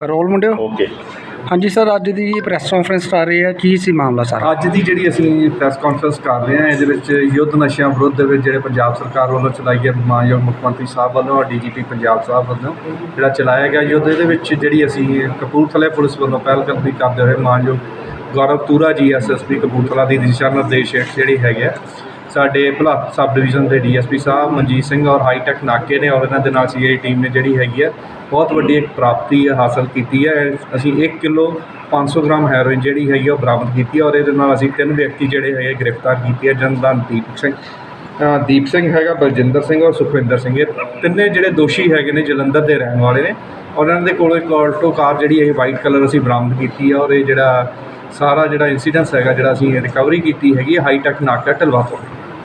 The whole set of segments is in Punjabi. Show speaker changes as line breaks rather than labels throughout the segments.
ਰੋਲ ਮੁੰਡਿਓ?
ਓਕੇ।
ਹਾਂਜੀ ਸਰ ਅੱਜ ਦੀ ਪ੍ਰੈਸ ਕਾਨਫਰੰਸ ਕਰ ਰਹੇ ਆ ਕੀ ਸੀ ਮਾਮਲਾ ਸਾਰਾ?
ਅੱਜ ਦੀ ਜਿਹੜੀ ਅਸੀਂ ਪ੍ਰੈਸ ਕਾਨਫਰੰਸ ਕਰ ਰਹੇ ਹਾਂ ਇਹਦੇ ਵਿੱਚ ਯੁੱਧ ਨਸ਼ਿਆਂ ਵਿਰੁੱਧ ਦੇ ਵਿੱਚ ਜਿਹੜੇ ਪੰਜਾਬ ਸਰਕਾਰ ਵੱਲੋਂ ਚਲਾਈ ਗਈ ਮਾਨਯੋਗ ਮੁੱਖ ਮੰਤਰੀ ਸਾਹਿਬ ਵੱਲੋਂ ਔਰ ਡੀਜੀਪੀ ਪੰਜਾਬ ਸਾਹਿਬ ਵੱਲੋਂ ਜਿਹੜਾ ਚਲਾਇਆ ਗਿਆ ਯੁੱਧ ਇਹਦੇ ਵਿੱਚ ਜਿਹੜੀ ਅਸੀਂ ਕਪੂਰਥਲੇ ਪੁਲਿਸ ਵੱਲੋਂ ਪਹਿਲ ਕਦਮੀ ਕਰਦੇ ਹੋਏ ਮਾਨਯੋਗ ਗੌਰਵ ਤੂਰਾ ਜੀ ਐਸਐਸਪੀ ਕਪੂਰਥਲਾ ਦੀ ਦਿਸ਼ਾ ਨਿਰਦੇਸ਼ ਜਿਹੜੀ ਹੈਗੇ ਆ ਸਾਡੇ ਭਲਾ ਸਬ ਡਿਵੀਜ਼ਨ ਦੇ ਡੀਐਸਪੀ ਸਾਹਿਬ ਮਨਜੀਤ ਸਿੰਘ ਔਰ ਹਾਈਟੈਕ ਨਾਕੇ ਨੇ ਔਰ ਇਹਨਾਂ ਦੇ ਨਾਲ ਸੀਆਈ ਟੀਮ ਨੇ ਜਿਹੜੀ ਹੈਗੀ ਆ ਬਹੁਤ ਵੱਡੀ ਇੱਕ ਪ੍ਰਾਪਤੀ ਹਾਸਲ ਕੀਤੀ ਹੈ। ਅਸੀਂ 1 ਕਿਲੋ 500 ਗ੍ਰਾਮ ਹੈਰੋਇਨ ਜਿਹੜੀ ਹੈਗੀ ਆ ਉਹ ਬਰਾਮਦ ਕੀਤੀ ਔਰ ਇਹਦੇ ਨਾਲ ਅਸੀਂ ਤਿੰਨ ਵਿਅਕਤੀ ਜਿਹੜੇ ਹੈਗੇ ਗ੍ਰਿਫਤਾਰ ਕੀਤੇ ਆ ਜਿਹਨਾਂ ਦੀਪ ਸਿੰਘ ਦੀਪ ਸਿੰਘ ਹੈਗਾ, ਬਲਜਿੰਦਰ ਸਿੰਘ ਔਰ ਸੁਖਵਿੰਦਰ ਸਿੰਘ। ਇਹ ਤਿੰਨੇ ਜਿਹੜੇ ਦੋਸ਼ੀ ਹੈਗੇ ਨੇ, ਜਲੰਧਰ ਦੇ ਰਹਿਣ ਵਾਲੇ ਨੇ ਔਰ ਇਹਨਾਂ ਦੇ ਕੋਲੋਂ ਇੱਕ ਆਲਟੋ ਕਾਰ ਜਿਹੜੀ ਇਹ ਵਾਈਟ ਕਲਰ ਅਸੀਂ ਬਰਾਮਦ ਕੀਤੀ ਹੈ ਔਰ ਇਹ ਜਿਹੜਾ ਸਾਰਾ ਜਿਹੜਾ ਇਨਸੀਡੈਂਸ ਹੈਗਾ, ਜਿਹੜਾ ਅਸੀਂ ਰਿਕਵਰੀ ਕੀਤੀ ਹੈਗੀ ਹਾਈਟੈਕ ਨਾਕਾ ਢਲਵਾ ਤੋਂ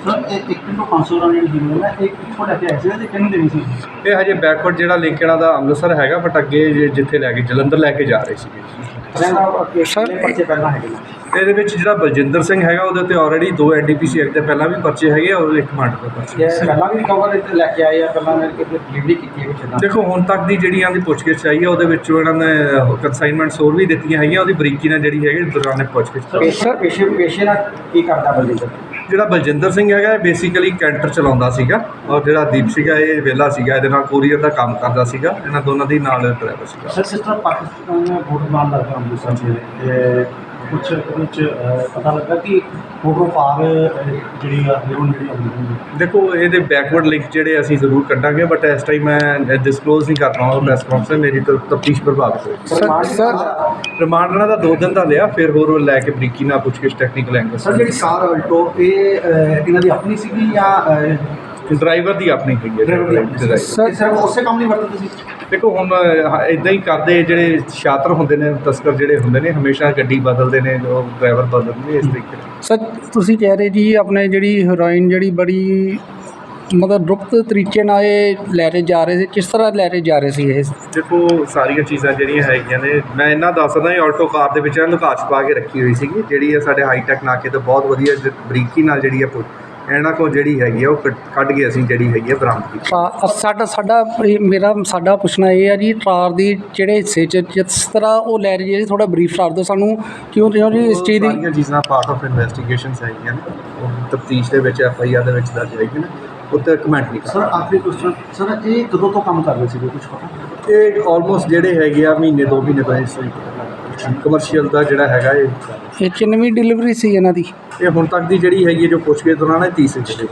ਸਰ ਇਹ 1 ਕਿਲੋ 500 ਗ੍ਰਾਮ ਜਿਹੜੀ ਹੀਰੋਇਨ ਹੈ ਇਹ ਕਿੱਥੋਂ ਲੈ ਕੇ ਆਏ ਸੀ ਤੇ ਕਿਹਨੂੰ ਦੇਣੀ ਸੀ?
ਇਹ ਹਜੇ ਬੈਕਵਰਡ ਜਿਹੜਾ ਲਿੰਕ ਇਹਨਾਂ ਦਾ ਅੰਮ੍ਰਿਤਸਰ ਹੈਗਾ ਬਟ ਅੱਗੇ ਜੇ- ਜਿੱਥੇ ਲੈ ਕੇ ਜਲੰਧਰ ਲੈ ਕੇ ਜਾ ਰਹੇ ਸੀਗੇ
ਸਰ ਪਰਚੇ ਪਹਿਲਾਂ ਹੈਗੇ
ਇਹਦੇ ਵਿੱਚ ਜਿਹੜਾ ਬਲਜਿੰਦਰ ਸਿੰਘ ਹੈਗਾ ਉਹਦੇ ਤੇ ਆਲਰੇਡੀ ਦੋ ਐਨਡੀਪੀਸੀ ਐਕਟ ਦੇ ਪਹਿਲਾਂ ਵੀ ਪਰਚੇ ਹੈਗੇ ਆ ਔਰ ਇੱਕ ਮਰਡਰ ਦਾ ਪਰਚਾ
ਪਹਿਲਾਂ ਵੀ ਕਵਰ ਇੱਥੇ ਲੈ ਕੇ ਆਏ ਆ? ਪਹਿਲਾਂ ਨੇ ਕਿਤੇ ਡਿਲੀਵਰੀ ਕੀਤੀ ਹੈ ਇਦਾਂ?
ਦੇਖੋ ਹੁਣ ਤੱਕ ਦੀ ਜਿਹੜੀ ਇਹਨਾਂ ਦੀ ਪੁੱਛਗਿੱਛ ਆਈ ਹੈ ਉਹਦੇ ਵਿੱਚੋਂ ਇਹਨਾਂ ਨੇ ਕੰਸਾਈਨਮੈਂਟਸ ਹੋਰ ਵੀ ਦਿੱਤੀਆਂ ਹੈਗੀਆਂ ਉਹਦੀ ਬਰੀਕੀ ਨਾਲ ਜਿਹੜੀ ਹੈਗੀ ਦੌਰਾਨੇ ਪੁੱਛਗਿੱਛ
ਸਰ ਪੇਸ਼ੇ ਪੇਸ਼ੇ ਨਾਲ ਕੀ ਕਰਦਾ ਬਲਜਿੰਦਰ?
ਜਿਹੜਾ ਬਲਜਿੰਦਰ ਸਿੰਘ ਹੈਗਾ ਬੇਸਿਕਲੀ ਕੈਂਟਰ ਚਲਾਉਂਦਾ ਸੀਗਾ ਔਰ ਜਿਹੜਾ ਦੀਪ ਸੀਗਾ, ਇਹ ਵੇਲਾ ਸੀਗਾ, ਇਹਦੇ ਨਾਲ ਕੋਰੀਅਰ ਦਾ ਕੰਮ ਕਰਦਾ ਸੀਗਾ, ਇਹਨਾਂ ਦੋਨਾਂ ਦੀ ਨਾਲ ਡਰਾਈਵਰ ਸੀਗਾ।
ਸਰ ਸਿਸਟਰ ਪਾਕਿਸਤਾਨ ਬੋਰਡਰ ਨਾਲ ਲੱਗਦਾ ਅੰਮ੍ਰਿਤਸਰ ਦੇ ਕੁਛ ਅਹ, ਪਤਾ ਲੱਗਾ ਕਿ ਫੋਟੋ ਪਾਰ ਜਿਹੜੀ ਆ ਹੀਰੋਇਨ ਜਿਹੜੀ ਆਉਂਦੀ ਹੁੰਦੀ
ਦੇਖੋ ਇਹਦੇ ਬੈਕਵਰਡ ਲਿੰਕ ਜਿਹੜੇ ਅਸੀਂ ਜ਼ਰੂਰ ਕੱਢਾਂਗੇ ਬਟ ਇਸ ਟਾਈਮ ਮੈਂ ਡਿਸਕਲੋਜ਼ ਨਹੀਂ ਕਰ ਪਾਉਂਗਾ ਪ੍ਰੈਸ ਕਾਨਫਰੰਸ ਮੇਰੀ ਤਫਤੀਸ਼ ਪ੍ਰਭਾਵਿਤ ਹੋਈ।
ਸਰ ਸਰ
ਰਿਮਾਂਡ ਇਹਨਾਂ ਦਾ ਦੋ ਦਿਨ ਦਾ ਲਿਆ ਫਿਰ ਹੋਰ ਉਹ ਲੈ ਕੇ ਬਰੀਕੀ ਨਾਲ ਪੁੱਛਗਿੱਛ ਟੈਕਨੀਕਲ ਐਂਗਲ
ਸਰ ਜਿਹੜੀ ਕਾਰ ਆਲਟੋ ਇਹ ਇਹਨਾਂ ਦੀ ਆਪਣੀ ਸੀਗੀ ਜਾਂ
ਡਰਾਈਵਰ ਦੀ ਆਪਣੀ ਹੈਗੀ ਹੈ
ਡਰਾਈਵਰ। ਸਰ ਉਸੇ ਕੰਮ ਲਈ ਵਰਤਦੇ ਸੀ
ਦੇਖੋ ਹੁਣ ਇਦਾਂ ਹੀ ਕਰਦੇ ਜਿਹੜੇ ਛਾਤਰ ਹੁੰਦੇ ਨੇ ਤਸਕਰ ਜਿਹੜੇ ਹੁੰਦੇ ਨੇ ਹਮੇਸ਼ਾ ਗੱਡੀ ਬਦਲਦੇ ਨੇ ਜੋ ਡਰਾਈਵਰ ਬਦਲਦੇ ਨੇ ਇਸ ਤਰੀਕੇ ਨਾਲ।
ਸਰ ਤੁਸੀਂ ਕਹਿ ਰਹੇ ਜੀ ਆਪਣੇ ਜਿਹੜੀ ਹੀਰੋਇਨ ਜਿਹੜੀ ਬੜੀ ਮਤਲਬ ਗੁਪਤ ਤਰੀਕੇ ਨਾਲ ਇਹ ਲੈ ਕੇ ਜਾ ਰਹੇ ਸੀ ਕਿਸ ਤਰ੍ਹਾਂ ਲੈ ਕੇ ਜਾ ਰਹੇ ਸੀ ਇਹ?
ਦੇਖੋ ਸਾਰੀਆਂ ਚੀਜ਼ਾਂ ਜਿਹੜੀਆਂ ਹੈਗੀਆਂ ਨੇ ਮੈਂ ਇਹਨਾਂ ਦੱਸ ਸਕਦਾ ਇਹ ਆਲਟੋ ਕਾਰ ਦੇ ਵਿੱਚ ਇਹਨਾਂ ਲੁਕਾ ਛੁਪਾ ਕੇ ਰੱਖੀ ਹੋਈ ਸੀਗੀ ਜਿਹੜੀ ਹੈ ਸਾਡੇ ਹਾਈਟੈਕ ਨਾਕੇ ਤੋਂ ਬਹੁਤ ਵਧੀਆ ਬਰੀਕੀ ਨਾਲ ਜਿਹੜੀ ਹੈ ਪੁ- ਇਹਨਾਂ ਕੋਲ ਜਿਹੜੀ ਹੈਗੀ ਆ ਉਹ ਕੱਢ- ਕੱਢ ਕੇ ਅਸੀਂ ਜਿਹੜੀ ਹੈਗੀ ਆ ਬਰਾਮਦ ਕੀਤੀ।
ਟਰਾ- ਸਾਡਾ ਸਾਡਾ ਇਹ ਮੇਰਾ ਸਾਡਾ ਪੁੱਛਣਾ ਇਹ ਹੈ ਜੀ ਟਰਾਰ ਦੀ ਜਿਹੜੇ ਹਿੱਸੇ 'ਚ ਜਿਸ ਤਰ੍ਹਾਂ ਉਹ ਲੈ ਰਹੀ ਹੈ ਜੀ ਥੋੜਾ ਬਰੀਫ ਕਰ ਦਿਓ ਸਾਨੂੰ ਕਿਉਂ ਕਿਉਂ ਜੀ ਇਸ ਚੀਜ਼ ਦੀ?
ਸਾਰੀਆਂ ਚੀਜ਼ਾਂ ਪਾਰਟ ਆਫ ਇਨਵੈਸਟੀਗੇਸ਼ਨਸ ਹੈਗੀਆਂ ਨੇ ਉਹ ਤਫਤੀਸ਼ ਦੇ ਵਿੱਚ ਐਫ ਆਈ ਆਰ ਦੇ ਵਿੱਚ ਦਰਜ ਹੈਗੀਆਂ ਨੇ ਉੱਤੇ ਕਮੈਂਟ ਨਹੀਂ
ਸਰ
ਕਰ
ਆਖਰੀ ਕੁਐਸਚਨ ਸਰ ਇਹ ਕਦੋਂ ਤੋਂ ਕੰਮ ਕਰ ਰਹੇ ਸੀਗੇ ਕੁਝ ਪਤਾ?
ਇਹ ਆਲਮੋਸਟ ਜਿਹੜੇ ਹੈਗੇ ਆ ਮਹੀਨੇ ਦੋ ਮਹੀਨੇ ਤੋਂ ਇਸ ਕਮਰਸ਼ੀਅਲ ਦਾ ਜਿਹੜਾ ਹੈਗਾ ਇਹ
ਇਹ ਕਿੰਨਵੀਂ ਡਿਲੀਵਰੀ ਸੀ ਇਹਨਾਂ ਦੀ?
ਇਹ ਹੁਣ ਤੱਕ ਦੀ ਜਿਹੜੀ ਹੈਗੀ ਹੈ ਜੋ ਪੁੱਛ ਕੇ ਦੌਰਾਨ ਇਹ ਤੀਸਰੇ ਜਿਹੜੇ